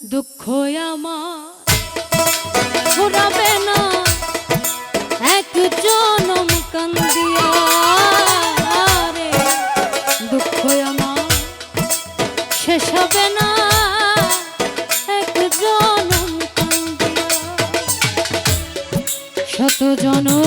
দুঃখ আমার ঘুরাবে না। এক জনম কান্দিয়া রে দুঃখ আমার শেষ হবে না। এক জনম কান্দিয়া, শত জনম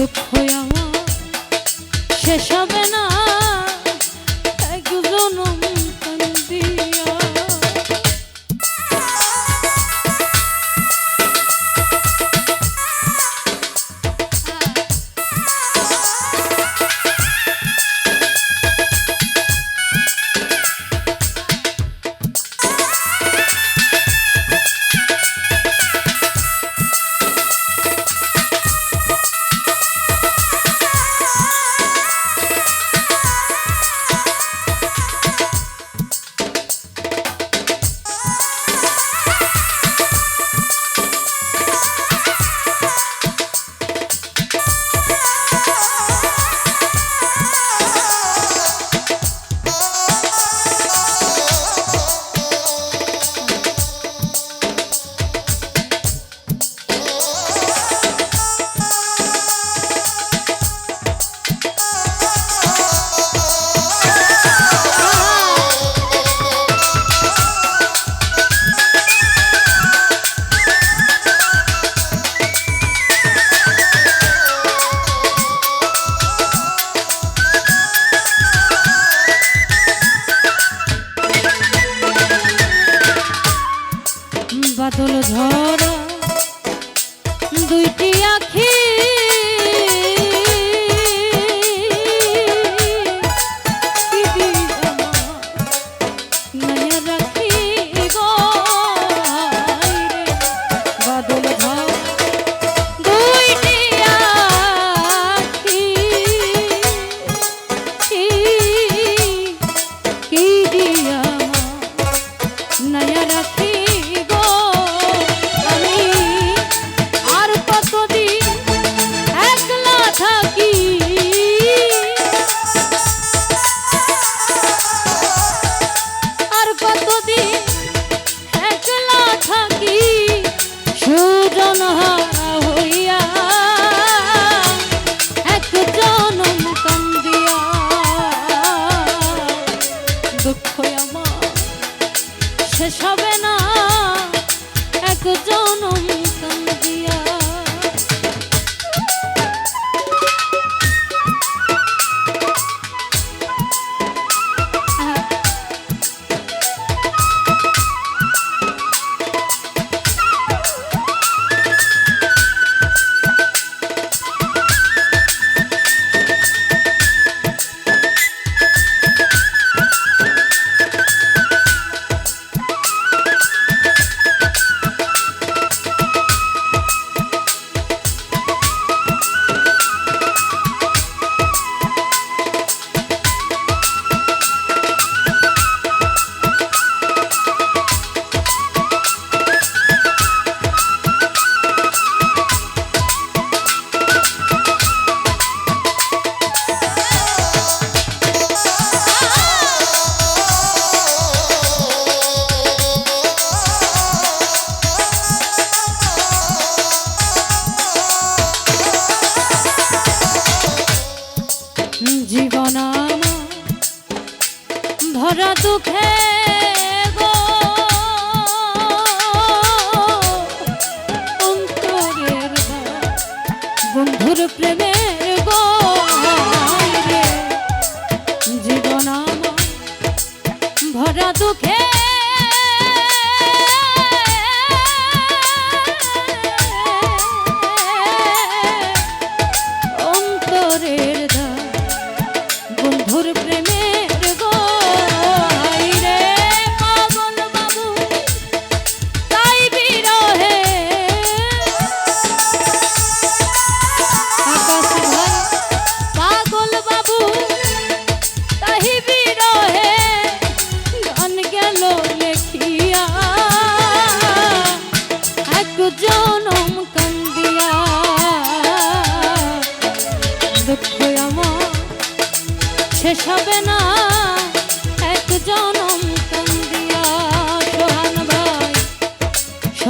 দুঃখ আমার সেসবে আসল ধর ভরা দুঃখে গো। অন্তরের বন্ধুর প্রেমে গো। জীবন আমার ভরা দুঃখে